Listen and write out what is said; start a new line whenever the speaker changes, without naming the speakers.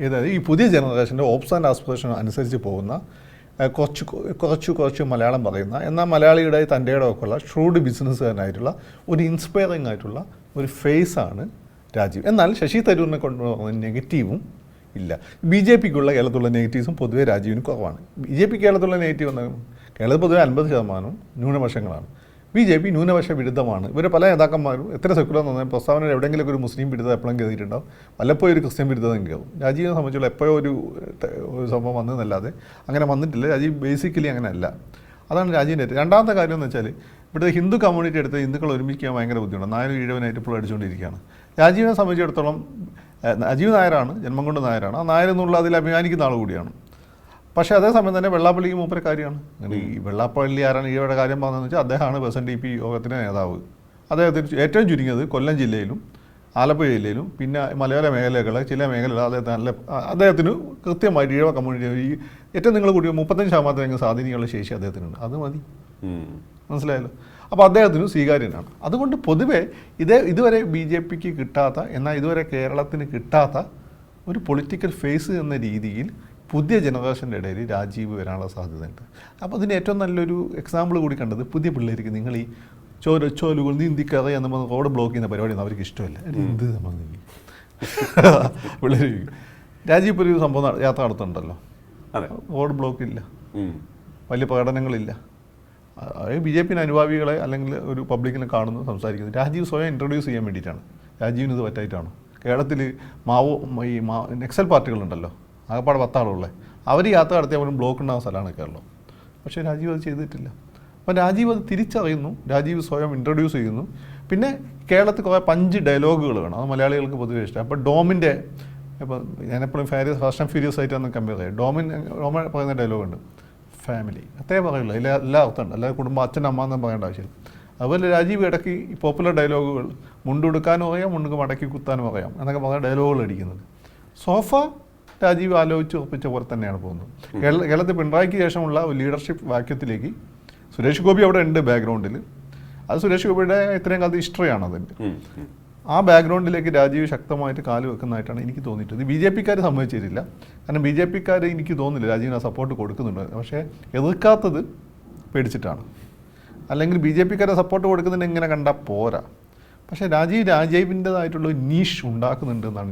ഏതായത് ഈ പുതിയ ജനറേഷന്റെ ops and aspiration അനുസരിച്ച് പോകുന്ന കുറച്ച് കുറച്ച് കുറച്ച് മലയാളം പറയുന്ന എന്നാൽ മലയാളിയുടെ തന്റെ ഒക്കെ ഉള്ള ഷ്രൂഡ് ബിസിനസ്സുകാരനായിട്ടുള്ള ഒരു ഇൻസ്പയറിംഗ് ആയിട്ടുള്ള ഒരു ഫേസാണ് രാജീവ്. എന്നാൽ ശശി തരൂരിനെ കൊണ്ടുവന്ന നെഗറ്റീവും ഇല്ല. ബി ജെ പിക്കുള്ള കേരളത്തിലുള്ള നെഗറ്റീവ്സും പൊതുവേ രാജീവിന് കുറവാണ്. ബി ജെ പി കേരളത്തിലുള്ള നെഗറ്റീവ് എന്നാൽ കേരളത്തിൽ പൊതുവേ അൻപത് ശതമാനവും ന്യൂനപക്ഷങ്ങളാണ്. ബി ജെ പി ന്യൂനപക്ഷ വിരുദ്ധമാണ്. ഇവർ പല നേതാക്കന്മാരും എത്ര സെക്കുലർ എന്ന് പറഞ്ഞാൽ പ്രസ്താവന എവിടെയെങ്കിലും ഒരു മുസ്ലിം വിരുദ്ധം എപ്പോഴും കയറിയിട്ടുണ്ടാവും വല്ലപ്പോഴും ഒരു ക്രിസ്ത്യൻ വിരുദ്ധം കയറും രാജീവിനെ സംബന്ധിച്ചുള്ള എപ്പോഴും ഒരു ഒരു സംഭവം വന്നതല്ലാതെ അങ്ങനെ വന്നിട്ടില്ല. രാജീവ് ബേസിക്കലി അങ്ങനെ അല്ല. അതാണ് രാജീവിന്റെ രണ്ടാമത്തെ കാര്യം എന്ന് വെച്ചാൽ ഇവിടുത്തെ ഹിന്ദു കമ്മ്യൂണിറ്റി എടുത്ത് ഹിന്ദുക്കൾ ഒരുമിക്കാൻ ഭയങ്കര ബുദ്ധിമുട്ടാണ്. നായരും ഈഴവനായിട്ട് ഇപ്പോൾ അടിച്ചുകൊണ്ടിരിക്കുകയാണ്. രാജീവിനെ സംബന്ധിച്ചിടത്തോളം രാജീവ് നായരാണ് ജന്മം കൊണ്ട് നായരാണ്. ആ നായർ എന്നുള്ള അതിൽ അഭിമാനിക്കുന്ന ആൾ കൂടിയാണ്. പക്ഷേ അതേസമയം തന്നെ വെള്ളാപ്പള്ളി മൂപ്പര കാര്യമാണ്. ഈ വെള്ളാപ്പള്ളി ആരാണ് ഈയുടെ കാര്യം പറഞ്ഞതെന്ന് വെച്ചാൽ അദ്ദേഹമാണ് ബസ് എൻ ഡി പി യോഗത്തിന്റെ നേതാവ്. അദ്ദേഹത്തിന് ഏറ്റവും ചുരുങ്ങിയത് കൊല്ലം ജില്ലയിലും ആലപ്പുഴ ജില്ലയിലും പിന്നെ മലയോര മേഖലകൾ ചില മേഖലകൾ അദ്ദേഹത്തിന് നല്ല അദ്ദേഹത്തിന് കൃത്യമായിട്ട് ഈഴവ കമ്മ്യൂണിറ്റി ഈ ഏറ്റവും നിങ്ങൾ കൂടി മുപ്പത്തഞ്ച് ശതമാനത്തിനെങ്കിലും സ്വാധീനിക്കാനുള്ള ശേഷി അദ്ദേഹത്തിനുണ്ട്. അത് മതി. മനസ്സിലായല്ലോ? അപ്പോൾ അദ്ദേഹത്തിന് സ്വീകാര്യനാണ്. അതുകൊണ്ട് പൊതുവേ ഇതേ ഇതുവരെ ബി ജെ പിക്ക് കിട്ടാത്ത എന്നാൽ ഇതുവരെ കേരളത്തിന് കിട്ടാത്ത ഒരു പൊളിറ്റിക്കൽ ഫേസ് എന്ന രീതിയിൽ പുതിയ ജനറേഷന്റെ ഇടയിൽ രാജീവ് വരാനുള്ള സാധ്യതയുണ്ട്. അപ്പോൾ അതിന് ഏറ്റവും നല്ലൊരു എക്സാമ്പിൾ കൂടി കണ്ടത് പുതിയ പിള്ളേർക്ക് നിങ്ങൾ ഈ ചോര ചോലുകൾ നീന്തിക്കറി എന്ന് പറഞ്ഞ് റോഡ് ബ്ലോക്ക് ചെയ്യുന്ന പരിപാടിയൊന്നും അവർക്ക് ഇഷ്ടമല്ല. എന്ത് നമ്മൾ നീങ്ങി പിള്ളേർ രാജീവ് ഇപ്പോൾ ഒരു സംഭവം യാത്ര നടത്തുന്നുണ്ടല്ലോ. റോഡ് ബ്ലോക്ക് ഇല്ല. വലിയ പ്രകടനങ്ങളില്ല. ബി ജെ പിന്നെ അനുഭാവികളെ അല്ലെങ്കിൽ ഒരു പബ്ലിക്കിനെ കാണുന്നു സംസാരിക്കുന്നു രാജീവ് സ്വയം ഇൻട്രൊഡ്യൂസ് ചെയ്യാൻ വേണ്ടിയിട്ടാണ്. രാജീവിന് ഇത് പറ്റായിട്ടാണ്. കേരളത്തിൽ മാവോ ഈ മാ നെക്സൽ പാർട്ടികളുണ്ടല്ലോ. ആകപ്പാടെ പത്താളുള്ളത് അവർ യാത്ര നടത്തിയ പോലും ബ്ലോക്ക് ഉണ്ടാകുന്ന സ്ഥലമാണ് കേരളം. പക്ഷേ രാജീവ് അത് ചെയ്തിട്ടില്ല. അപ്പം രാജീവ് അത് തിരിച്ചറിയുന്നു. രാജീവ് സ്വയം ഇൻട്രൊഡ്യൂസ് ചെയ്യുന്നു. പിന്നെ കേരളത്തിൽ കുറേ പഞ്ച് ഡയലോഗുകൾ വേണം അത് മലയാളികൾക്ക് പൊതുവേ ഇഷ്ടം. അപ്പോൾ ഡോമിന്റെ ഇപ്പം ഞാനെപ്പോഴും ഫാരിയസ് ഫാസ്റ്റ് ആൻഡ് ഫ്യൂരിയസ് ആയിട്ടാണ് കമ്പയർ ചെയ്യുക ഡോമിൻ ഡോമൻ പറയുന്ന ഡയലോഗുണ്ട് ഫാമിലി അത്രേ പറയുള്ളൂ. എല്ലാ എല്ലാ അർത്ഥമുണ്ട് അല്ലാതെ കുടുംബം അച്ഛൻ അമ്മ എന്നും പറയേണ്ട ആവശ്യമില്ല. അതുപോലെ രാജീവ് ഇടയ്ക്ക് ഈ പോപ്പുലർ ഡയലോഗുകൾ മുണ്ടുടുക്കാനും അറിയാം മുണ്ടുക്ക് മടക്കി കുത്താനും അറിയാം എന്നൊക്കെ പറഞ്ഞ ഡയലോഗുകൾ അടിക്കുന്നത് സോഫ രാജീവ് ആലോചിച്ച് ഉറപ്പിച്ച പോലെ തന്നെയാണ് പോകുന്നത്. കേരള കേരളത്തിൽ പിണറായിക്ക് ശേഷമുള്ള ഒരു ലീഡർഷിപ്പ് വാക്യത്തിലേക്ക് സുരേഷ് ഗോപി അവിടെ ഉണ്ട് ബാക്ക്ഗ്രൗണ്ടിൽ അത് സുരേഷ് ഗോപിയുടെ ഇത്രയും കാലത്ത് ഹിസ്റ്ററിയാണ്
അതിന്റെ.
ആ ബാക്ക്ഗ്രൗണ്ടിലേക്ക് രാജീവ് ശക്തമായിട്ട് കാൽ വെക്കുന്നതായിട്ടാണ് എനിക്ക് തോന്നിയിട്ടുള്ളത്. ബി ജെ പിക്കാർ സമ്മതിച്ചിട്ടില്ല. കാരണം ബി ജെ പിക്കാർ എനിക്ക് തോന്നുന്നില്ല രാജീവിന് ആ സപ്പോർട്ട് കൊടുക്കുന്നുണ്ട്. പക്ഷേ എതിർക്കാത്തത് പേടിച്ചിട്ടാണ്. അല്ലെങ്കിൽ ബി ജെ പിക്കാരെ സപ്പോർട്ട് കൊടുക്കുന്നതിന് ഇങ്ങനെ കണ്ടാൽ പോരാ. പക്ഷേ രാജീവ് രാജീവിന്റെതായിട്ടുള്ള നീഷ് ഉണ്ടാക്കുന്നുണ്ട് എന്നാണ്